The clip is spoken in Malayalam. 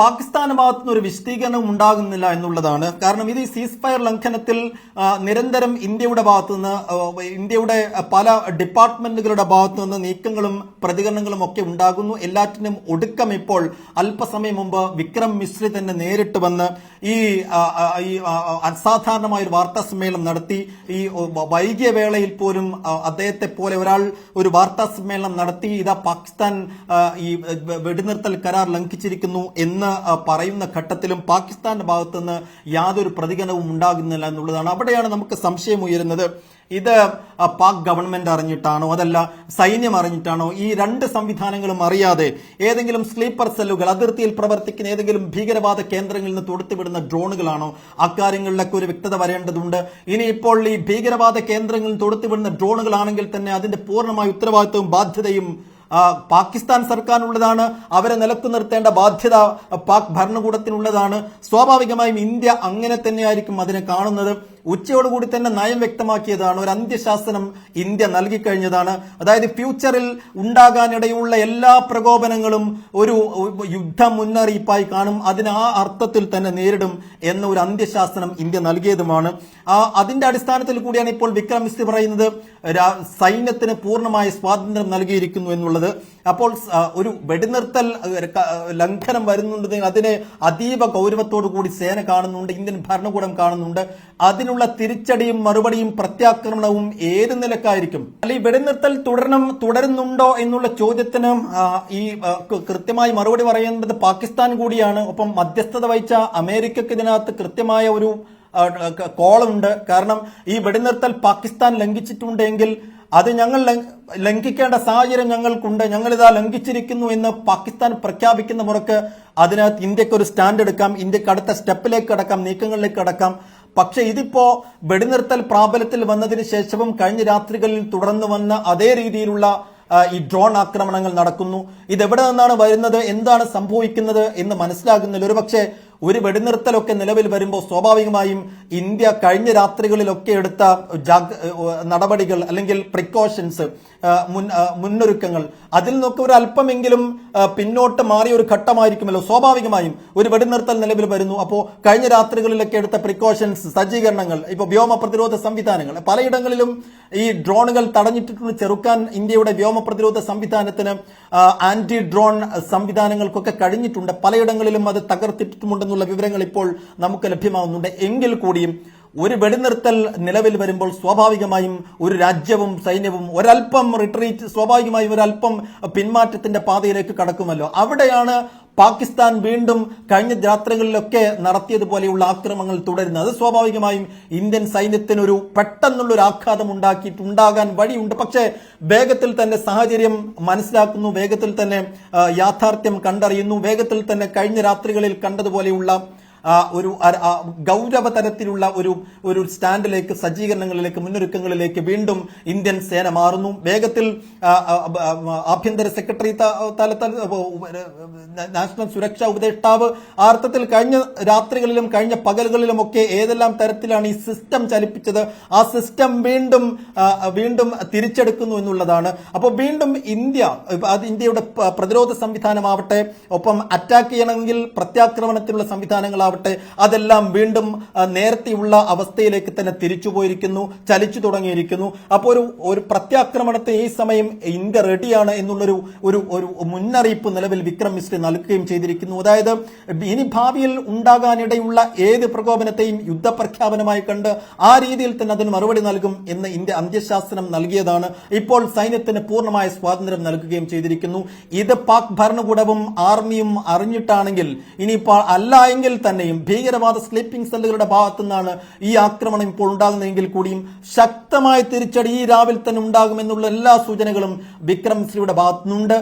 പാകിസ്ഥാന് ഭാഗത്തുനിന്ന് ഒരു വിശദീകരണം ഉണ്ടാകുന്നില്ല എന്നുള്ളതാണ്. കാരണം ഇത് സീസ് ഫയർ ലംഘനത്തിൽ നിരന്തരം ഇന്ത്യയുടെ ഭാഗത്തുനിന്ന് നിന്ന് ഇന്ത്യയുടെ പല ഡിപ്പാർട്ട്മെന്റുകളുടെ ഭാഗത്തു നിന്ന് നീക്കങ്ങളും പ്രതികരണങ്ങളും ഒക്കെ ഉണ്ടാകുന്നു. എല്ലാറ്റിനും ഒടുക്കം ഇപ്പോൾ അല്പസമയം മുമ്പ് വിക്രം മിശ്രി തന്നെ നേരിട്ട് വന്ന് ഈ അസാധാരണമായ ഒരു വാർത്താ സമ്മേളനം നടത്തി. ഈ വൈകിയ വേളയിൽ പോലും അദ്ദേഹത്തെ പോലെ ഒരാൾ ഒരു വാർത്താ സമ്മേളനം നടത്തി. ഇതാ പാകിസ്ഥാൻ ഈ വെടിനിർത്തൽ കരാർ ലംഘിച്ചിരിക്കുന്നു. എന്ന് പറയുന്ന ഘട്ടത്തിലും പാകിസ്ഥാന്റെ ഭാഗത്തുനിന്ന് യാതൊരു പ്രതികരണവും ഉണ്ടാകുന്നില്ല എന്നുള്ളതാണ് അവിടെയാണ് നമുക്ക് സംശയം ഉയരുന്നത്. ഇത് പാക് ഗവൺമെന്റ് അറിഞ്ഞിട്ടാണോ അതല്ല സൈന്യം അറിഞ്ഞിട്ടാണോ ഈ രണ്ട് സംവിധാനങ്ങളും അറിയാതെ ഏതെങ്കിലും സ്ലീപ്പർ സെല്ലുകൾ അതിർത്തിയിൽ പ്രവർത്തിക്കുന്ന ഏതെങ്കിലും ഭീകരവാദ കേന്ദ്രങ്ങളിൽ നിന്ന് തൊടുത്തുവിടുന്ന ഡ്രോണുകളാണോ? അക്കാര്യങ്ങളിലൊക്കെ ഒരു വ്യക്തത വരേണ്ടതുണ്ട്. ഇനി ഇപ്പോൾ ഈ ഭീകരവാദ കേന്ദ്രങ്ങളിൽ തൊടുത്തുവിടുന്ന ഡ്രോണുകളാണെങ്കിൽ തന്നെ അതിന്റെ പൂർണമായ ഉത്തരവാദിത്വവും ബാധ്യതയും പാകിസ്ഥാൻ സർക്കാരിനുള്ളതാണ്. അവരെ നിലത്തു നിർത്തേണ്ട ബാധ്യത പാക് ഭരണകൂടത്തിനുള്ളതാണ്. സ്വാഭാവികമായും ഇന്ത്യ അങ്ങനെ തന്നെയായിരിക്കും അതിനെ കാണുന്നത്. ഉച്ചയോടുകൂടി തന്നെ നയം വ്യക്തമാക്കിയതാണ്. ഒരു അന്ത്യശാസനം ഇന്ത്യ നൽകിക്കഴിഞ്ഞതാണ്. അതായത് ഫ്യൂച്ചറിൽ ഉണ്ടാകാനിടയുള്ള എല്ലാ പ്രകോപനങ്ങളും ഒരു യുദ്ധ മുന്നറിയിപ്പായി കാണും. അതിന് ആ അർത്ഥത്തിൽ തന്നെ നേരിടും എന്ന ഒരു അന്ത്യശാസനം ഇന്ത്യ നൽകിയതുമാണ്. ആ അതിന്റെ അടിസ്ഥാനത്തിൽ കൂടിയാണ് ഇപ്പോൾ വിക്രം മിസ്രി പറയുന്നത് സൈന്യത്തിന് പൂർണമായ സ്വാതന്ത്ര്യം നൽകിയിരിക്കുന്നു എന്നുള്ളത്. അപ്പോൾ ഒരു വെടിനിർത്തൽ ലംഘനം വരുന്നുണ്ടെങ്കിൽ അതിനെ അതീവ ഗൗരവത്തോടു കൂടി സേന കാണുന്നുണ്ട് ഇന്ത്യൻ ഭരണകൂടം കാണുന്നുണ്ട്. അതിനുള്ള തിരിച്ചടിയും മറുപടിയും പ്രത്യാക്രമണവും ഏത് നിലക്കായിരിക്കും? അല്ല ഈ വെടിനിർത്തൽ തുടരണം തുടരുന്നുണ്ടോ എന്നുള്ള ചോദ്യത്തിന് ഈ കൃത്യമായി മറുപടി പറയേണ്ടത് പാകിസ്ഥാൻ കൂടിയാണ്. ഒപ്പം മധ്യസ്ഥത വഹിച്ച അമേരിക്കക്ക് ഇതിനകത്ത് കൃത്യമായ ഒരു കോളുണ്ട്. കാരണം ഈ വെടിനിർത്തൽ പാകിസ്ഥാൻ ലംഘിച്ചിട്ടുണ്ടെങ്കിൽ അത് ഞങ്ങൾ ലംഘിക്കേണ്ട സാഹചര്യം ഞങ്ങൾക്കുണ്ട്. ഞങ്ങളിതാ ലംഘിച്ചിരിക്കുന്നു എന്ന് പാകിസ്ഥാൻ പ്രഖ്യാപിക്കുന്ന മുറക്ക് അതിനകത്ത് ഇന്ത്യയ്ക്ക് ഒരു സ്റ്റാൻഡ് എടുക്കാം. ഇന്ത്യയ്ക്ക് അടുത്ത സ്റ്റെപ്പിലേക്ക് കടക്കാം നീക്കങ്ങളിലേക്ക് കടക്കാം. പക്ഷെ ഇതിപ്പോ വെടിനിർത്തൽ പ്രാബല്യത്തിൽ വന്നതിന് ശേഷവും കഴിഞ്ഞ രാത്രികളിൽ തുടർന്നു വന്ന അതേ രീതിയിലുള്ള ഈ ഡ്രോൺ ആക്രമണങ്ങൾ നടക്കുന്നു. ഇതെവിടെ നിന്നാണ് വരുന്നത്? എന്താണ് സംഭവിക്കുന്നത് എന്ന് മനസ്സിലാകുന്നില്ല ഒരുപക്ഷെ ഒരു വെടിനിർത്തലൊക്കെ നിലവിൽ വരുമ്പോൾ സ്വാഭാവികമായും ഇന്ത്യ കഴിഞ്ഞ രാത്രികളിലൊക്കെ എടുത്ത നടപടികൾ അല്ലെങ്കിൽ പ്രിക്കോഷൻസ് മുന്നൊരുക്കങ്ങൾ. അതിൽ നിന്നൊക്കെ ഒരു അല്പമെങ്കിലും പിന്നോട്ട് മാറിയ ഒരു ഘട്ടമായിരിക്കുമല്ലോ. സ്വാഭാവികമായും ഒരു വെടിനിർത്തൽ നിലവിൽ വരുന്നു. അപ്പോൾ കഴിഞ്ഞ രാത്രികളിലൊക്കെ എടുത്ത പ്രിക്കോഷൻസ് സജ്ജീകരണങ്ങൾ ഇപ്പോൾ വ്യോമ പ്രതിരോധ സംവിധാനങ്ങൾ. പലയിടങ്ങളിലും ഈ ഡ്രോണുകൾ തടഞ്ഞിട്ടിട്ടുണ്ട് ചെറുക്കാൻ ഇന്ത്യയുടെ വ്യോമ പ്രതിരോധ സംവിധാനത്തിന് ആന്റി ഡ്രോൺ സംവിധാനങ്ങൾക്കൊക്കെ കഴിഞ്ഞിട്ടുണ്ട്. പലയിടങ്ങളിലും അത് തകർത്തിട്ടുമുണ്ടെന്നുള്ള വിവരങ്ങൾ ഇപ്പോൾ നമുക്ക് ലഭ്യമാവുന്നുണ്ട്. എങ്കിൽ കൂടിയും ഒരു വെടിനിർത്തൽ നിലവിൽ വരുമ്പോൾ സ്വാഭാവികമായും ഒരു രാജ്യവും സൈന്യവും ഒരല്പം റിട്രീറ്റ് സ്വാഭാവികമായും ഒരല്പം പിന്മാറ്റത്തിന്റെ പാതയിലേക്ക് കടക്കുമല്ലോ. അവിടെയാണ് പാകിസ്ഥാൻ വീണ്ടും കഴിഞ്ഞ രാത്രികളിലൊക്കെ നടത്തിയതുപോലെയുള്ള ആക്രമങ്ങൾ തുടരുന്നത് അത് സ്വാഭാവികമായും ഇന്ത്യൻ സൈന്യത്തിനൊരു പെട്ടെന്നുള്ളൊരു പെട്ടെന്നുള്ള ആഘാതം ഉണ്ടാക്കിയിട്ടുണ്ടാകാൻ വഴിയുണ്ട്. പക്ഷേ വേഗത്തിൽ തന്നെ സാഹചര്യം മനസ്സിലാക്കുന്നു. വേഗത്തിൽ തന്നെ യാഥാർത്ഥ്യം കണ്ടറിയുന്നു. വേഗത്തിൽ തന്നെ കഴിഞ്ഞ രാത്രികളിൽ കണ്ടതുപോലെയുള്ള ഒരു ഗൗരവ തരത്തിലുള്ള ഒരു ഒരു സ്റ്റാൻഡിലേക്ക് സജ്ജീകരണങ്ങളിലേക്ക് മുന്നൊരുക്കങ്ങളിലേക്ക് വീണ്ടും ഇന്ത്യൻ സേന മാറുന്നു. വേഗത്തിൽ ആഭ്യന്തര സെക്രട്ടറി തലത്തിൽ നാഷണൽ സുരക്ഷാ ഉപദേഷ്ടാവ് ആർത്ഥത്തിൽ കഴിഞ്ഞ രാത്രികളിലും കഴിഞ്ഞ പകലുകളിലും ഒക്കെ ഏതെല്ലാം തരത്തിലാണ് ഈ സിസ്റ്റം ചലിപ്പിച്ചത് ആ സിസ്റ്റം വീണ്ടും വീണ്ടും തിരിച്ചെടുക്കുന്നു എന്നുള്ളതാണ്. അപ്പോൾ വീണ്ടും ഇന്ത്യ അത് ഇന്ത്യയുടെ പ്രതിരോധ സംവിധാനമാവട്ടെ ഒപ്പം അറ്റാക്ക് ചെയ്യണമെങ്കിൽ പ്രത്യാക്രമണത്തിനുള്ള സംവിധാനങ്ങളാവട്ടെ അതെല്ലാം വീണ്ടും നേരത്തെയുള്ള അവസ്ഥയിലേക്ക് തന്നെ തിരിച്ചു പോയിരിക്കുന്നു ചലിച്ചു തുടങ്ങിയിരിക്കുന്നു. അപ്പോൾ ഒരു ഒരു പ്രത്യാക്രമണത്തെ ഈ സമയം ഇന്ത്യ റെഡിയാണ് എന്നുള്ളൊരു ഒരു ഒരു മുന്നറിയിപ്പ് നിലവിൽ വിക്രം മിശ്രി നൽകുകയും ചെയ്തിരിക്കുന്നു. അതായത് ഇനി ഭാവിയിൽ ഉണ്ടാകാനിടയുള്ള ഏത് പ്രകോപനത്തെയും യുദ്ധപ്രഖ്യാപനമായി കണ്ട് ആ രീതിയിൽ തന്നെ അതിന് മറുപടി നൽകും എന്ന് ഇന്ത്യ അന്ത്യശാസനം നൽകിയതാണ്. ഇപ്പോൾ സൈന്യത്തിന് പൂർണമായ സ്വാതന്ത്ര്യം നൽകുകയും ചെയ്തിരിക്കുന്നു. ഇത് പാക് ഭരണകൂടവും ആർമിയും അറിഞ്ഞിട്ടാണെങ്കിൽ ഇനിയിപ്പോൾ അല്ല എങ്കിൽ തന്നെയും ഭീകരവാദ സ്ലീപ്പിംഗ് സെല്ലുകളുടെ ഭാഗത്തു നിന്നാണ് ഈ ആക്രമണം ഇപ്പോൾ ഉണ്ടാകുന്നതെങ്കിൽ കൂടിയും ശക്തമായ തിരിച്ചടി ഈ രാവിലെ തന്നെ ഉണ്ടാകുമെന്നുള്ള എല്ലാ സൂചനകളും വിക്രം മിശ്രിയുടെ ഭാഗത്തുനിന്നുണ്ട്.